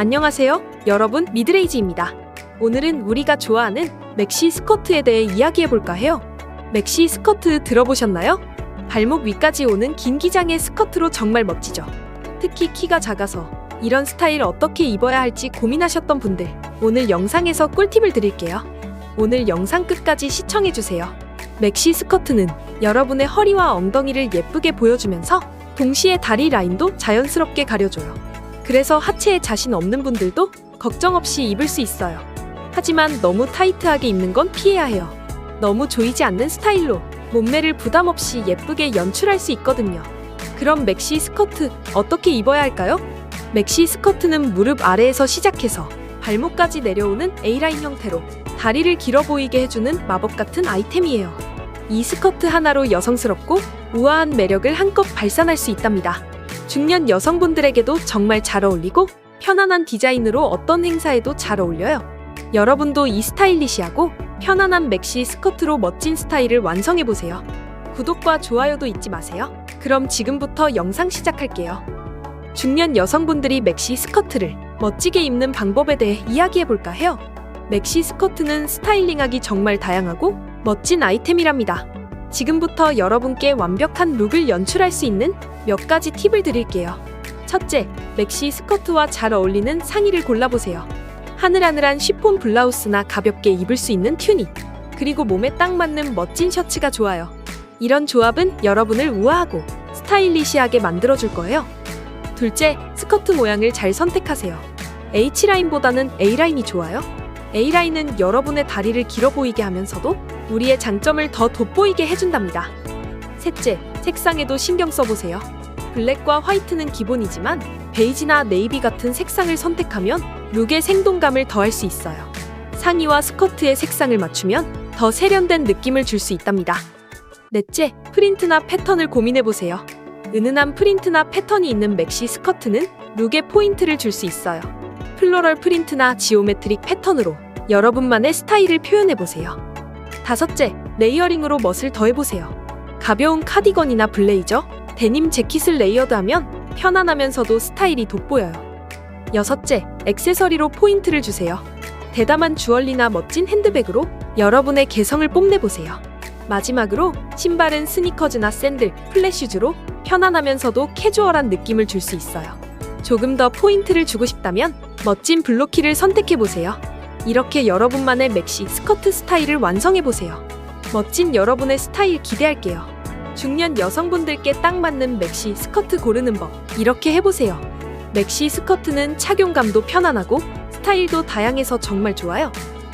안녕하세요. 여러분, 미드레이지입니다. 오늘은 우리가 좋아하는 맥시 스커트에 대해 이야기해 볼까 해요. 맥시 스커트 들어보셨나요? 발목 위까지 오는 긴 기장의 스커트로 정말 멋지죠. 특히 키가 작아서 이런 스타일 어떻게 입어야 할지 고민하셨던 분들, 오늘 영상에서 꿀팁을 드릴게요. 오늘 영상 끝까지 시청해 주세요. 맥시 스커트는 여러분의 허리와 엉덩이를 예쁘게 보여주면서 동시에 다리 라인도 자연스럽게 가려줘요. 그래서 하체에 자신 없는 분들도 걱정 없이 입을 수 있어요. 하지만 너무 타이트하게 입는 건 피해야 해요. 너무 조이지 않는 스타일로 몸매를 부담 없이 예쁘게 연출할 수 있거든요. 그럼 맥시 스커트 어떻게 입어야 할까요? 맥시 스커트는 무릎 아래에서 시작해서 발목까지 내려오는 A라인 형태로 다리를 길어 보이게 해주는 마법 같은 아이템이에요. 이 스커트 하나로 여성스럽고 우아한 매력을 한껏 발산할 수 있답니다. 중년 여성분들에게도 정말 잘 어울리고 편안한 디자인으로 어떤 행사에도 잘 어울려요. 여러분도 이 스타일리시하고 편안한 맥시 스커트로 멋진 스타일을 완성해보세요. 구독과 좋아요도 잊지 마세요. 그럼 지금부터 영상 시작할게요. 중년 여성분들이 맥시 스커트를 멋지게 입는 방법에 대해 이야기해볼까 해요. 맥시 스커트는 스타일링하기 정말 다양하고 멋진 아이템이랍니다. 지금부터 여러분께 완벽한 룩을 연출할 수 있는 몇 가지 팁을 드릴게요. 첫째, 맥시 스커트와 잘 어울리는 상의를 골라보세요. 하늘하늘한 쉬폰 블라우스나 가볍게 입을 수 있는 튜닉, 그리고 몸에 딱 맞는 멋진 셔츠가 좋아요. 이런 조합은 여러분을 우아하고 스타일리시하게 만들어줄 거예요. 둘째, 스커트 모양을 잘 선택하세요. H라인보다는 A라인이 좋아요. A라인은 여러분의 다리를 길어 보이게 하면서도 우리의 장점을 더 돋보이게 해준답니다. 셋째, 색상에도 신경 써보세요. 블랙과 화이트는 기본이지만 베이지나 네이비 같은 색상을 선택하면 룩의 생동감을 더할 수 있어요. 상의와 스커트의 색상을 맞추면 더 세련된 느낌을 줄 수 있답니다. 넷째, 프린트나 패턴을 고민해보세요. 은은한 프린트나 패턴이 있는 맥시 스커트는 룩에 포인트를 줄 수 있어요. 플로럴 프린트나 지오메트릭 패턴으로 여러분만의 스타일을 표현해보세요. 다섯째, 레이어링으로 멋을 더해보세요. 가벼운 카디건이나 블레이저, 데님 재킷을 레이어드하면 편안하면서도 스타일이 돋보여요. 여섯째, 액세서리로 포인트를 주세요. 대담한 주얼리나 멋진 핸드백으로 여러분의 개성을 뽐내보세요. 마지막으로 신발은 스니커즈나 샌들, 플랫슈즈로 편안하면서도 캐주얼한 느낌을 줄 수 있어요. 조금 더 포인트를 주고 싶다면 멋진 블로키를 선택해보세요. 이렇게 여러분만의 맥시 스커트 스타일을 완성해보세요. 멋진 여러분의 스타일 기대할게요. 중년 여성분들께 딱 맞는 맥시 스커트 고르는 법 이렇게 해보세요. 맥시 스커트는 착용감도 편안하고 스타일도 다양해서 정말 좋아요.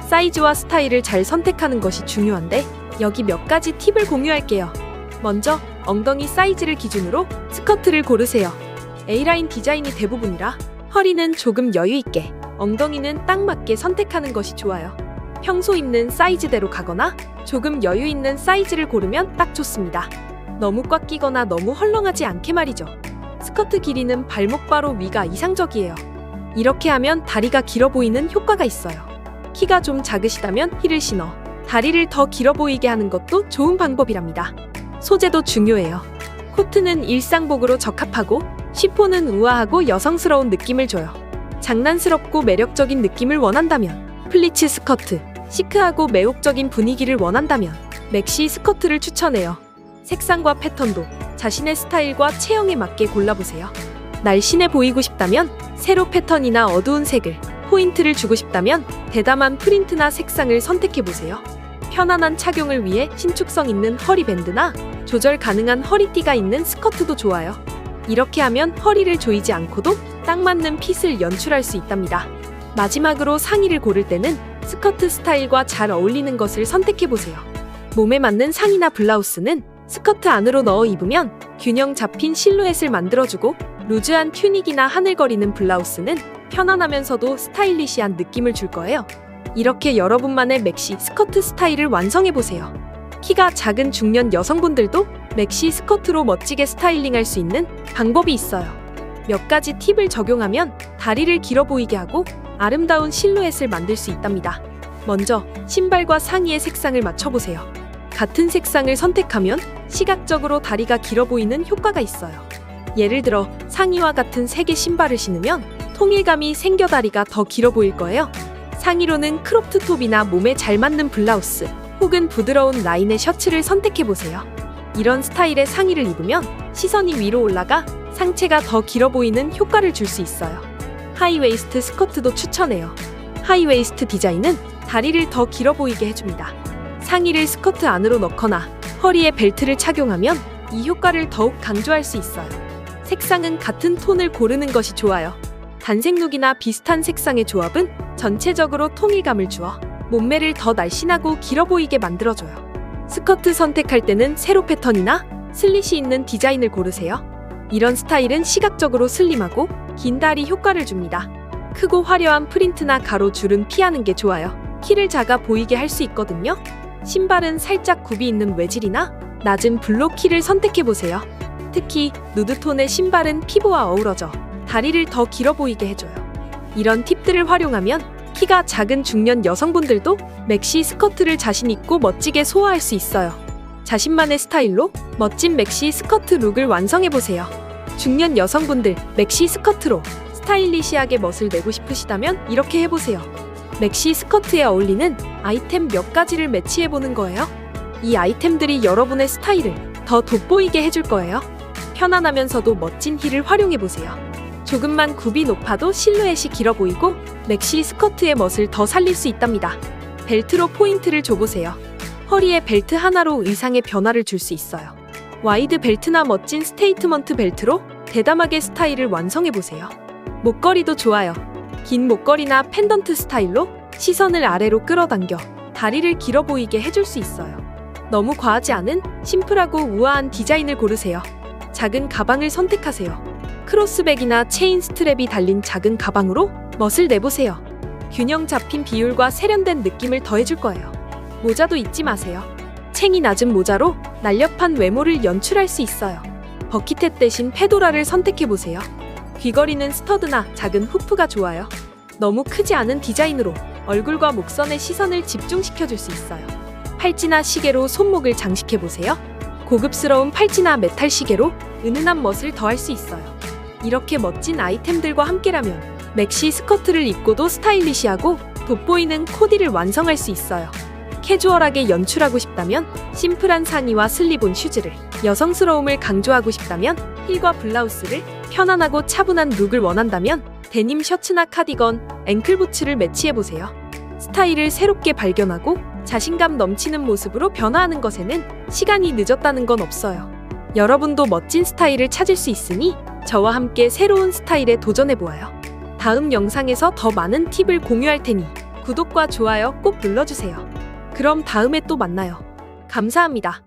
사이즈와 스타일을 잘 선택하는 것이 중요한데 여기 몇 가지 팁을 공유할게요. 먼저 엉덩이 사이즈를 기준으로 스커트를 고르세요. A라인 디자인이 대부분이라 허리는 조금 여유 있게, 엉덩이는 딱 맞게 선택하는 것이 좋아요. 평소 입는 사이즈대로 가거나 조금 여유 있는 사이즈를 고르면 딱 좋습니다. 너무 꽉 끼거나 너무 헐렁하지 않게 말이죠. 스커트 길이는 발목 바로 위가 이상적이에요. 이렇게 하면 다리가 길어 보이는 효과가 있어요. 키가 좀 작으시다면 힐을 신어 다리를 더 길어 보이게 하는 것도 좋은 방법이랍니다. 소재도 중요해요. 코트는 일상복으로 적합하고 시폰은 우아하고 여성스러운 느낌을 줘요. 장난스럽고 매력적인 느낌을 원한다면 플리츠 스커트, 시크하고 매혹적인 분위기를 원한다면 맥시 스커트를 추천해요. 색상과 패턴도 자신의 스타일과 체형에 맞게 골라보세요. 날씬해 보이고 싶다면 세로 패턴이나 어두운 색을, 포인트를 주고 싶다면 대담한 프린트나 색상을 선택해보세요. 편안한 착용을 위해 신축성 있는 허리밴드나 조절 가능한 허리띠가 있는 스커트도 좋아요. 이렇게 하면 허리를 조이지 않고도 딱 맞는 핏을 연출할 수 있답니다. 마지막으로 상의를 고를 때는 스커트 스타일과 잘 어울리는 것을 선택해보세요. 몸에 맞는 상의나 블라우스는 스커트 안으로 넣어 입으면 균형 잡힌 실루엣을 만들어주고 루즈한 튜닉이나 하늘거리는 블라우스는 편안하면서도 스타일리시한 느낌을 줄 거예요. 이렇게 여러분만의 맥시 스커트 스타일을 완성해보세요. 키가 작은 중년 여성분들도 맥시 스커트로 멋지게 스타일링할 수 있는 방법이 있어요. 몇 가지 팁을 적용하면 다리를 길어 보이게 하고 아름다운 실루엣을 만들 수 있답니다. 먼저 신발과 상의의 색상을 맞춰보세요. 같은 색상을 선택하면 시각적으로 다리가 길어 보이는 효과가 있어요. 예를 들어 상의와 같은 색의 신발을 신으면 통일감이 생겨 다리가 더 길어 보일 거예요. 상의로는 크롭트 톱이나 몸에 잘 맞는 블라우스 혹은 부드러운 라인의 셔츠를 선택해 보세요. 이런 스타일의 상의를 입으면 시선이 위로 올라가 상체가 더 길어 보이는 효과를 줄 수 있어요. 하이웨이스트 스커트도 추천해요. 하이웨이스트 디자인은 다리를 더 길어 보이게 해줍니다. 상의를 스커트 안으로 넣거나 허리에 벨트를 착용하면 이 효과를 더욱 강조할 수 있어요. 색상은 같은 톤을 고르는 것이 좋아요. 단색 룩이나 비슷한 색상의 조합은 전체적으로 통일감을 주어 몸매를 더 날씬하고 길어 보이게 만들어줘요. 스커트 선택할 때는 세로 패턴이나 슬릿이 있는 디자인을 고르세요. 이런 스타일은 시각적으로 슬림하고 긴 다리 효과를 줍니다. 크고 화려한 프린트나 가로 줄은 피하는 게 좋아요. 키를 작아 보이게 할 수 있거든요. 신발은 살짝 굽이 있는 외질이나 낮은 블록 키를 선택해 보세요. 특히 누드톤의 신발은 피부와 어우러져 다리를 더 길어 보이게 해줘요. 이런 팁들을 활용하면 키가 작은 중년 여성분들도 맥시 스커트를 자신 있고 멋지게 소화할 수 있어요. 자신만의 스타일로 멋진 맥시 스커트 룩을 완성해 보세요. 중년 여성분들 맥시 스커트로 스타일리시하게 멋을 내고 싶으시다면 이렇게 해보세요. 맥시 스커트에 어울리는 아이템 몇 가지를 매치해 보는 거예요. 이 아이템들이 여러분의 스타일을 더 돋보이게 해줄 거예요. 편안하면서도 멋진 힐을 활용해 보세요. 조금만 굽이 높아도 실루엣이 길어 보이고 맥시 스커트의 멋을 더 살릴 수 있답니다. 벨트로 포인트를 줘보세요. 허리에 벨트 하나로 의상의 변화를 줄 수 있어요. 와이드 벨트나 멋진 스테이트먼트 벨트로 대담하게 스타일을 완성해 보세요. 목걸이도 좋아요. 긴 목걸이나 펜던트 스타일로 시선을 아래로 끌어당겨 다리를 길어 보이게 해줄 수 있어요. 너무 과하지 않은 심플하고 우아한 디자인을 고르세요. 작은 가방을 선택하세요. 크로스백이나 체인 스트랩이 달린 작은 가방으로 멋을 내보세요. 균형 잡힌 비율과 세련된 느낌을 더해줄 거예요. 모자도 잊지 마세요. 챙이 낮은 모자로 날렵한 외모를 연출할 수 있어요. 버킷햇 대신 페도라를 선택해보세요. 귀걸이는 스터드나 작은 후프가 좋아요. 너무 크지 않은 디자인으로 얼굴과 목선의 시선을 집중시켜 줄 수 있어요. 팔찌나 시계로 손목을 장식해 보세요. 고급스러운 팔찌나 메탈 시계로 은은한 멋을 더할 수 있어요. 이렇게 멋진 아이템들과 함께라면 맥시 스커트를 입고도 스타일리시하고 돋보이는 코디를 완성할 수 있어요. 캐주얼하게 연출하고 싶다면 심플한 상의와 슬립온 슈즈를 여성스러움을 강조하고 싶다면 힐과 블라우스를 편안하고 차분한 룩을 원한다면 데님 셔츠나 카디건, 앵클부츠를 매치해보세요. 스타일을 새롭게 발견하고 자신감 넘치는 모습으로 변화하는 것에는 시간이 늦었다는 건 없어요. 여러분도 멋진 스타일을 찾을 수 있으니 저와 함께 새로운 스타일에 도전해보아요. 다음 영상에서 더 많은 팁을 공유할 테니 구독과 좋아요 꼭 눌러주세요. 그럼 다음에 또 만나요. 감사합니다.